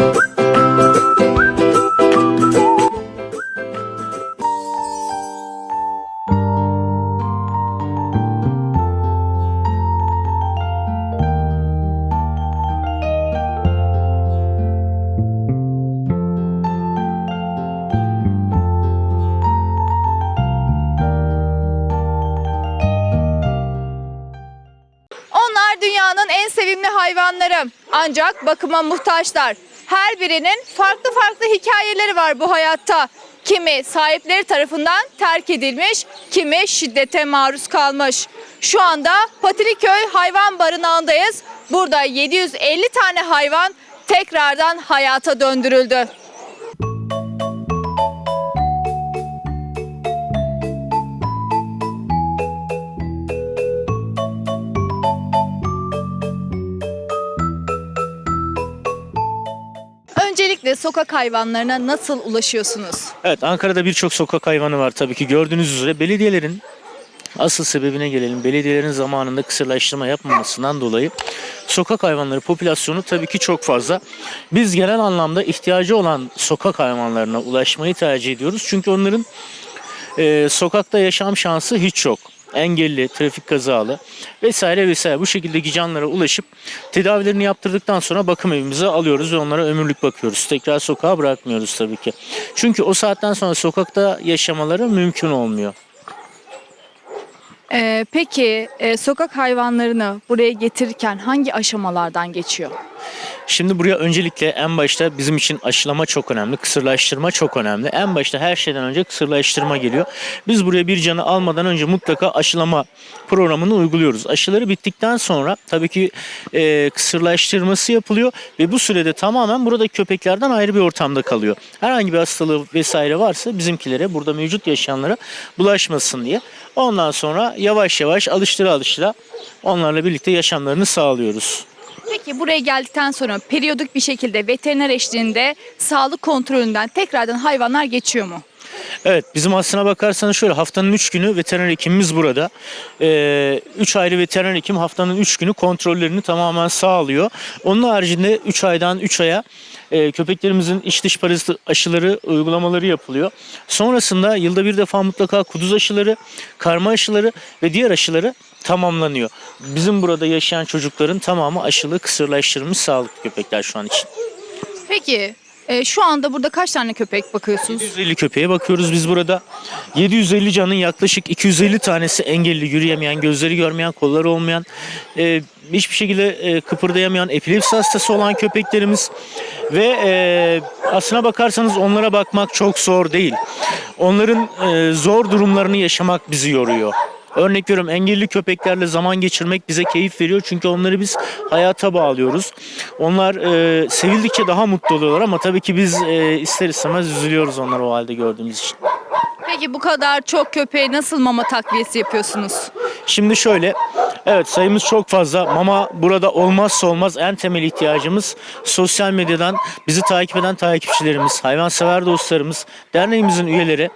Onlar sevimli hayvanları. Ancak bakıma muhtaçlar. Her birinin farklı farklı hikayeleri var bu hayatta. Kimi sahipleri tarafından terk edilmiş, kimi şiddete maruz kalmış. Şu anda Patiliköy Hayvan Barınağı'ndayız. Burada 750 tane hayvan tekrardan hayata döndürüldü. Sokak hayvanlarına nasıl ulaşıyorsunuz? Evet Ankara'da birçok sokak hayvanı var tabii ki gördüğünüz üzere belediyelerin asıl sebebine gelelim. Belediyelerin zamanında kısırlaştırma yapmamasından dolayı sokak hayvanları popülasyonu tabii ki çok fazla. Biz genel anlamda ihtiyacı olan sokak hayvanlarına ulaşmayı tercih ediyoruz. Çünkü onların e, sokakta yaşam şansı hiç yok. Engelli, trafik kazalı vesaire vesaire bu şekildeki canlara ulaşıp tedavilerini yaptırdıktan sonra bakım evimize alıyoruz ve onlara ömürlük bakıyoruz. Tekrar sokağa bırakmıyoruz tabii ki. Çünkü o saatten sonra sokakta yaşamaları mümkün olmuyor. Ee, peki e, sokak hayvanlarını buraya getirirken hangi aşamalardan geçiyor? Şimdi buraya öncelikle en başta bizim için aşılama çok önemli, kısırlaştırma çok önemli. En başta her şeyden önce kısırlaştırma geliyor. Biz buraya bir canı almadan önce mutlaka aşılama programını uyguluyoruz. Aşıları bittikten sonra tabii ki e, kısırlaştırması yapılıyor ve bu sürede tamamen burada köpeklerden ayrı bir ortamda kalıyor. Herhangi bir hastalığı vesaire varsa bizimkilere, burada mevcut yaşayanlara bulaşmasın diye. Ondan sonra yavaş yavaş alıştıra alıştıra onlarla birlikte yaşamlarını sağlıyoruz. Peki buraya geldikten sonra periyodik bir şekilde veteriner eşliğinde sağlık kontrolünden tekrardan hayvanlar geçiyor mu? Evet bizim aslına bakarsanız şöyle haftanın 3 günü veteriner hekimimiz burada. 3 ayrı veteriner hekim haftanın 3 günü kontrollerini tamamen sağlıyor. Onun haricinde 3 aydan 3 aya e, köpeklerimizin iç dış parazit aşıları uygulamaları yapılıyor. Sonrasında yılda bir defa mutlaka kuduz aşıları, karma aşıları ve diğer aşıları tamamlanıyor. Bizim burada yaşayan çocukların tamamı aşılı kısırlaştırılmış sağlıklı köpekler şu an için. Peki e, şu anda burada kaç tane köpek bakıyorsunuz? 750 köpeğe bakıyoruz biz burada. 750 canın yaklaşık 250 tanesi engelli, yürüyemeyen, gözleri görmeyen, kolları olmayan, e, hiçbir şekilde e, kıpırdayamayan, epilepsi hastası olan köpeklerimiz ve e, aslına bakarsanız onlara bakmak çok zor değil. Onların e, zor durumlarını yaşamak bizi yoruyor. Örnek veriyorum engelli köpeklerle zaman geçirmek bize keyif veriyor çünkü onları biz hayata bağlıyoruz. Onlar e, sevildikçe daha mutlu oluyorlar ama tabii ki biz e, ister istemez üzülüyoruz onları o halde gördüğümüz için. Peki bu kadar çok köpeğe nasıl mama takviyesi yapıyorsunuz? Şimdi şöyle, evet sayımız çok fazla. Mama burada olmazsa olmaz en temel ihtiyacımız sosyal medyadan bizi takip eden takipçilerimiz, hayvansever dostlarımız, derneğimizin üyeleri,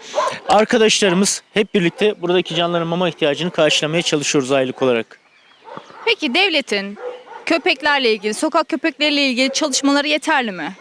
arkadaşlarımız hep birlikte buradaki canlıların mama ihtiyacını karşılamaya çalışıyoruz aylık olarak. Peki devletin köpeklerle ilgili, sokak köpekleriyle ilgili çalışmaları yeterli mi?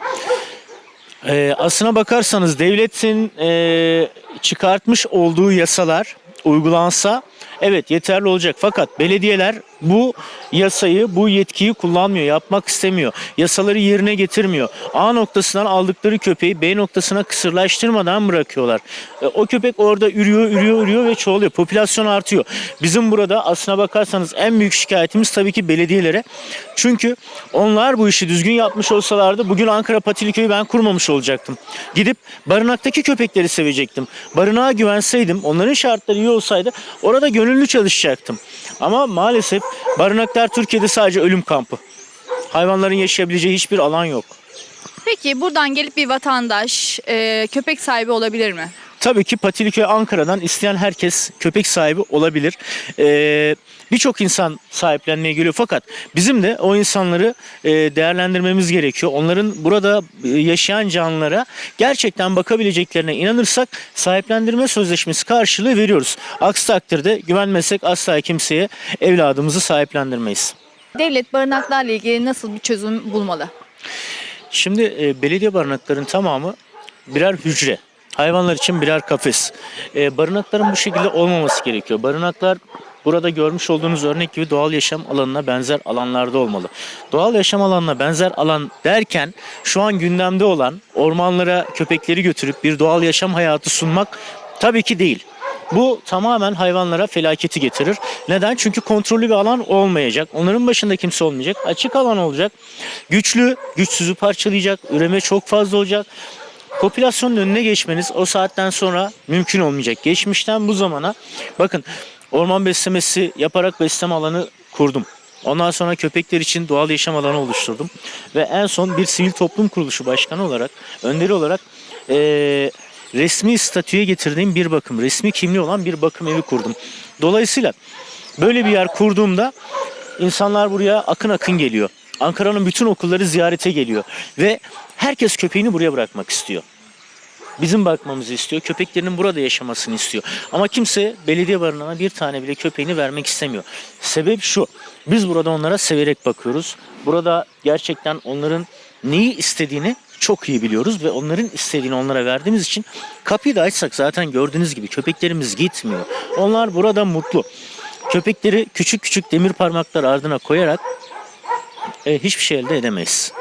Ee, aslına bakarsanız devletin e, çıkartmış olduğu yasalar uygulansa evet yeterli olacak. Fakat belediyeler bu yasayı, bu yetkiyi kullanmıyor, yapmak istemiyor. Yasaları yerine getirmiyor. A noktasından aldıkları köpeği B noktasına kısırlaştırmadan bırakıyorlar. E, o köpek orada ürüyor, ürüyor, ürüyor ve çoğalıyor. Popülasyon artıyor. Bizim burada aslına bakarsanız en büyük şikayetimiz tabii ki belediyelere. Çünkü onlar bu işi düzgün yapmış olsalardı bugün Ankara Patiliköy'ü ben kurmamış olacaktım. Gidip barınaktaki köpekleri sevecektim. Barınağa güvenseydim, onların şartları iyi olsaydı orada gönüllü çalışacaktım. Ama maalesef barınaklar Türkiye'de sadece ölüm kampı. Hayvanların yaşayabileceği hiçbir alan yok. Peki buradan gelip bir vatandaş e, köpek sahibi olabilir mi? Tabii ki Patiliköy Ankara'dan isteyen herkes köpek sahibi olabilir. Ee, Birçok insan sahiplenmeye geliyor fakat bizim de o insanları e, değerlendirmemiz gerekiyor. Onların burada e, yaşayan canlılara gerçekten bakabileceklerine inanırsak sahiplendirme sözleşmesi karşılığı veriyoruz. Aksi takdirde güvenmesek asla kimseye evladımızı sahiplendirmeyiz. Devlet barınaklarla ilgili nasıl bir çözüm bulmalı? Şimdi e, belediye barınaklarının tamamı birer hücre. Hayvanlar için birer kafes. E, barınakların bu şekilde olmaması gerekiyor. Barınaklar burada görmüş olduğunuz örnek gibi doğal yaşam alanına benzer alanlarda olmalı. Doğal yaşam alanına benzer alan derken şu an gündemde olan ormanlara köpekleri götürüp bir doğal yaşam hayatı sunmak tabii ki değil. Bu tamamen hayvanlara felaketi getirir. Neden? Çünkü kontrollü bir alan olmayacak. Onların başında kimse olmayacak. Açık alan olacak. Güçlü, güçsüzü parçalayacak. Üreme çok fazla olacak. Popülasyonun önüne geçmeniz o saatten sonra mümkün olmayacak. Geçmişten bu zamana bakın orman beslemesi yaparak besleme alanı kurdum. Ondan sonra köpekler için doğal yaşam alanı oluşturdum. Ve en son bir sivil toplum kuruluşu başkanı olarak, önderi olarak eee, resmi statüye getirdiğim bir bakım, resmi kimliği olan bir bakım evi kurdum. Dolayısıyla böyle bir yer kurduğumda insanlar buraya akın akın geliyor. Ankara'nın bütün okulları ziyarete geliyor ve herkes köpeğini buraya bırakmak istiyor. Bizim bakmamızı istiyor. Köpeklerinin burada yaşamasını istiyor. Ama kimse belediye barınağına bir tane bile köpeğini vermek istemiyor. Sebep şu. Biz burada onlara severek bakıyoruz. Burada gerçekten onların neyi istediğini çok iyi biliyoruz ve onların istediğini onlara verdiğimiz için kapıyı da açsak zaten gördüğünüz gibi köpeklerimiz gitmiyor. Onlar burada mutlu. Köpekleri küçük küçük demir parmaklar ardına koyarak e, hiçbir şey elde edemeyiz.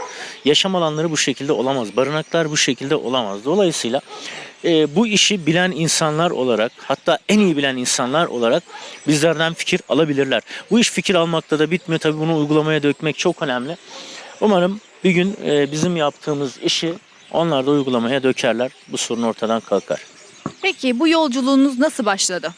Yaşam alanları bu şekilde olamaz. Barınaklar bu şekilde olamaz. Dolayısıyla e, bu işi bilen insanlar olarak hatta en iyi bilen insanlar olarak bizlerden fikir alabilirler. Bu iş fikir almakta da bitmiyor. Tabii bunu uygulamaya dökmek çok önemli. Umarım bir gün e, bizim yaptığımız işi onlar da uygulamaya dökerler. Bu sorun ortadan kalkar. Peki bu yolculuğunuz nasıl başladı?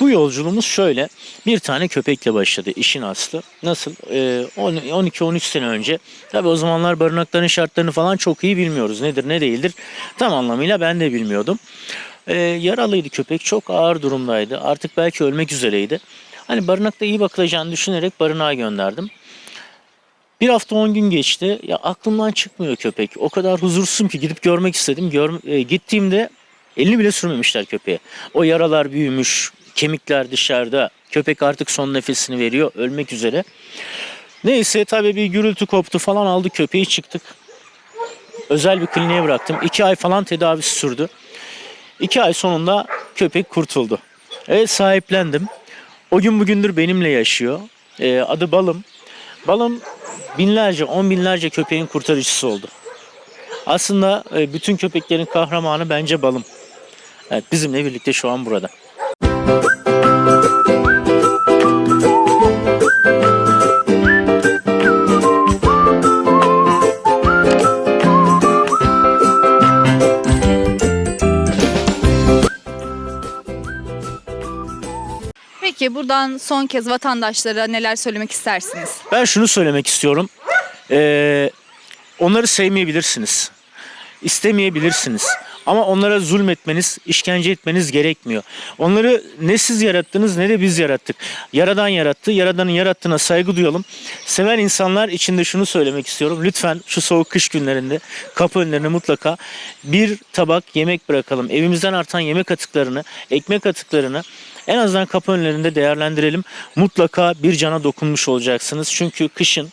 Bu yolculuğumuz şöyle. Bir tane köpekle başladı işin aslı. Nasıl? Ee, 12-13 sene önce. Tabii o zamanlar barınakların şartlarını falan çok iyi bilmiyoruz. Nedir ne değildir. Tam anlamıyla ben de bilmiyordum. Ee, yaralıydı köpek. Çok ağır durumdaydı. Artık belki ölmek üzereydi. Hani barınakta iyi bakılacağını düşünerek barınağa gönderdim. Bir hafta 10 gün geçti. Ya aklımdan çıkmıyor köpek. O kadar huzursuzum ki gidip görmek istedim. Gör, e, gittiğimde elini bile sürmemişler köpeğe. O yaralar büyümüş, kemikler dışarıda. Köpek artık son nefesini veriyor, ölmek üzere. Neyse tabii bir gürültü koptu falan aldı köpeği çıktık. Özel bir kliniğe bıraktım. İki ay falan tedavisi sürdü. İki ay sonunda köpek kurtuldu. Evet sahiplendim. O gün bugündür benimle yaşıyor. Ee, adı Balım. Balım binlerce, on binlerce köpeğin kurtarıcısı oldu. Aslında e, bütün köpeklerin kahramanı bence Balım. Evet, bizimle birlikte şu an burada. Peki buradan son kez vatandaşlara neler söylemek istersiniz? Ben şunu söylemek istiyorum. Ee, onları sevmeyebilirsiniz. İstemeyebilirsiniz. Ama onlara zulmetmeniz, işkence etmeniz gerekmiyor. Onları ne siz yarattınız ne de biz yarattık. Yaradan yarattı. Yaradanın yarattığına saygı duyalım. Seven insanlar için de şunu söylemek istiyorum. Lütfen şu soğuk kış günlerinde kapı önlerine mutlaka bir tabak yemek bırakalım. Evimizden artan yemek atıklarını, ekmek atıklarını en azından kapı önlerinde değerlendirelim. Mutlaka bir cana dokunmuş olacaksınız. Çünkü kışın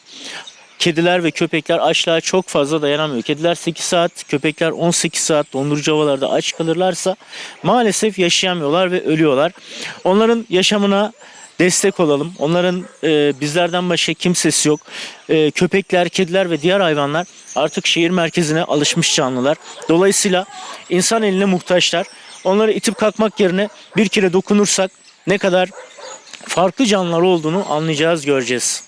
kediler ve köpekler açlığa çok fazla dayanamıyor. Kediler 8 saat, köpekler 18 saat dondurucu havalarda aç kalırlarsa maalesef yaşayamıyorlar ve ölüyorlar. Onların yaşamına destek olalım. Onların e, bizlerden başka kimsesi yok. E, köpekler, kediler ve diğer hayvanlar artık şehir merkezine alışmış canlılar. Dolayısıyla insan eline muhtaçlar. Onları itip kalkmak yerine bir kere dokunursak ne kadar farklı canlılar olduğunu anlayacağız, göreceğiz.